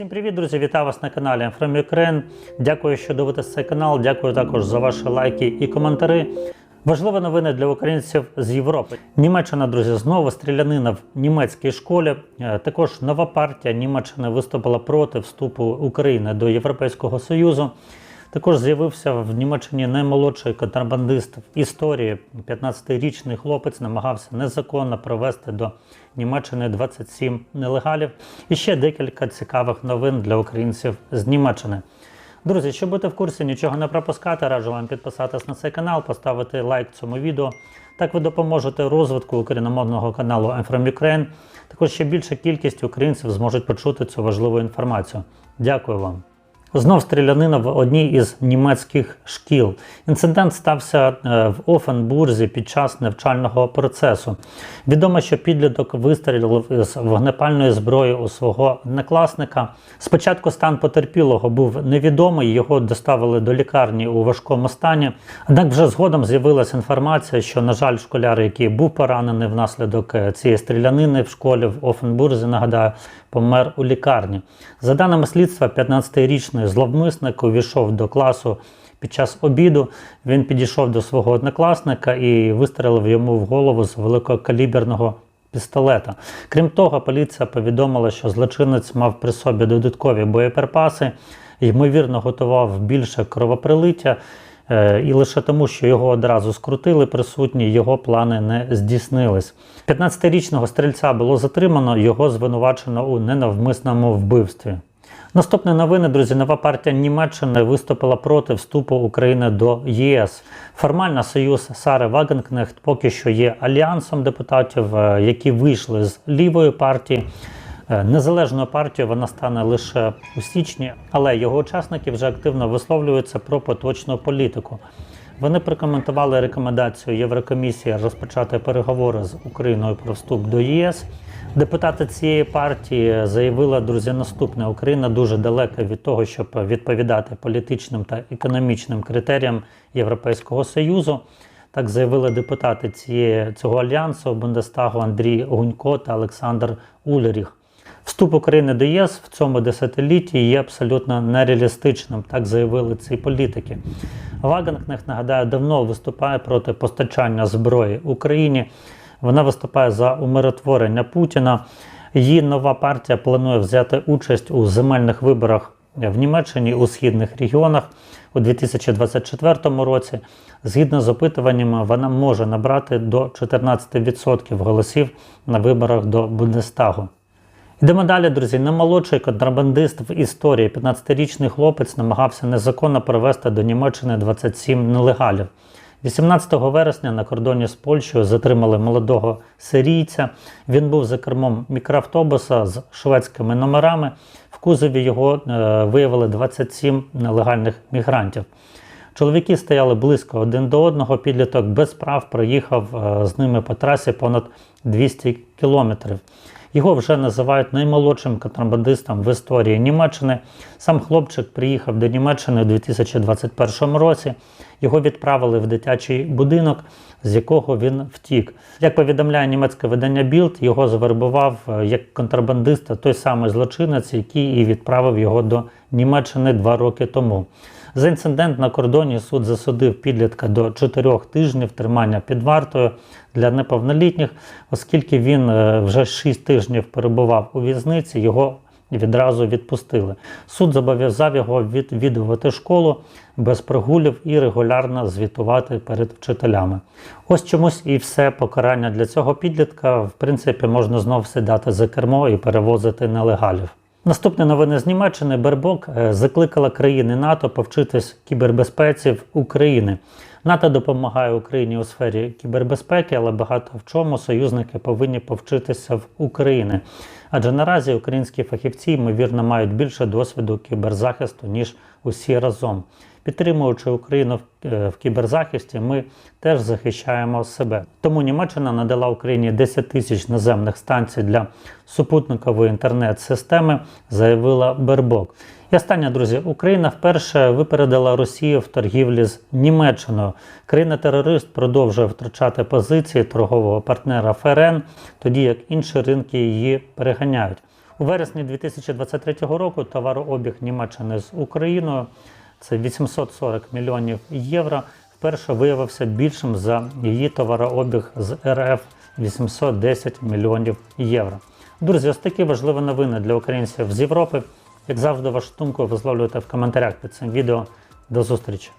Всім привіт, друзі! Вітаю вас на каналі from Ukraine. Дякую, що дивитесь цей канал. Дякую також за ваші лайки і коментарі. Важливі новини для українців з Європи. Німеччина, друзі, знову стрілянина в німецькій школі. Е, Також нова партія Німеччини виступила проти вступу України до Європейського Союзу. Також з'явився в Німеччині наймолодший контрабандист в історії. 15-річний хлопець намагався незаконно провести до Німеччини 27 нелегалів. І ще декілька цікавих новин для українців з Німеччини. Друзі, щоб бути в курсі, нічого не пропускати, раджу вам підписатись на цей канал, поставити лайк цьому відео. Так ви допоможете розвитку україномовного каналу I'm from. Також ще більша кількість українців зможуть почути цю важливу інформацію. Дякую вам. Знов стрілянина в одній із німецьких шкіл. Інцидент стався е, в Офенбурзі під час навчального процесу. Відомо, що підліток вистрілив із вогнепальної зброї у свого однокласника. Спочатку стан потерпілого був невідомий, його доставили до лікарні у важкому стані. Однак вже згодом з'явилася інформація, що, на жаль, школяр, який був поранений внаслідок е, цієї стрілянини в школі в Офенбурзі, нагадаю, помер у лікарні. За даними слідства, 15-річний зловмисник увійшов до класу під час обіду. Він підійшов до свого однокласника і вистрелив йому в голову з великокаліберного пістолета. Крім того, поліція повідомила, що злочинець мав при собі додаткові боєприпаси, ймовірно, готував більше кровоприлиття. Е, І лише тому, що його одразу скрутили присутні, його плани не здійснились. 15-річного стрільця було затримано, його звинувачено у ненавмисному вбивстві. Наступні новини, друзі, нова партія Німеччини виступила проти вступу України до ЄС. Формально союз Сари Вагенкнехт поки що є альянсом депутатів, е, які вийшли з лівої партії. Е, Незалежною партією вона стане лише у січні, але його учасники вже активно висловлюються про поточну політику. Вони прокоментували рекомендацію Єврокомісії розпочати переговори з Україною про вступ до ЄС. Депутати цієї партії заявили, друзі, наступне: Україна дуже далека від того, щоб відповідати політичним та економічним критеріям Європейського Союзу. Так заявили депутати цієї, цього альянсу Бундестагу Андрій Гунько та Олександр Улеріх. Вступ України до ЄС в цьому десятилітті є абсолютно нереалістичним, так заявили ці політики. Вагенкнехт, нагадаю, давно виступає проти постачання зброї Україні. Вона виступає за умиротворення Путіна. Її нова партія планує взяти участь у земельних виборах в Німеччині у східних регіонах у 2024 році. Згідно з опитуваннями, вона може набрати до 14% голосів на виборах до Бундестагу. Йдемо далі, друзі. Наймолодший контрабандист в історії. 15-річний хлопець намагався незаконно привезти до Німеччини 27 нелегалів. 18 вересня на кордоні з Польщею затримали молодого сирійця. Він був за кермом мікроавтобуса з шведськими номерами. В кузові його е, виявили 27 нелегальних мігрантів. Чоловіки стояли близько один до одного. Підліток без прав проїхав е, з ними по трасі понад 200 кілометрів. Його вже називають наймолодшим контрабандистом в історії Німеччини. Сам хлопчик приїхав до Німеччини у 2021 році. Його відправили в дитячий будинок, з якого він втік. Як повідомляє німецьке видання Білд, його завербував е, як контрабандиста той самий злочинець, який і відправив його до Німеччини два роки тому. За інцидент на кордоні суд засудив підлітка до 4 тижнів тримання під вартою для неповнолітніх, оскільки він е, вже 6 тижнів перебував у в'язниці, його відразу відпустили. Суд зобов'язав його відвідувати школу без прогулів і регулярно звітувати перед вчителями. Ось чомусь і все покарання для цього підлітка. В принципі, можна знов сідати за кермо і перевозити нелегалів. Наступні новини з Німеччини Бербок е, закликала країни НАТО повчитись кібербезпеці в України. НАТО допомагає Україні у сфері кібербезпеки, але багато в чому союзники повинні повчитися в Україні. Адже наразі українські фахівці, ймовірно, мають більше досвіду кіберзахисту, ніж усі разом. Підтримуючи Україну в, е, кіберзахисті, ми теж захищаємо себе. Тому Німеччина надала Україні 10 тисяч наземних станцій для супутникової інтернет-системи, заявила Бербок. І останнє, друзі, Україна вперше випередила Росію в торгівлі з Німеччиною. Країна-терорист продовжує втрачати позиції торгового партнера ФРН, тоді як інші ринки її переганяють. У вересні 2023 року товарообіг Німеччини з Україною це 840 мільйонів євро. Вперше виявився більшим за її товарообіг з РФ 810 мільйонів євро. Друзі, ось такі важливі новини для українців з Європи. Як завжди, вашу думку висловлюйте в коментарях під цим відео. До зустрічі!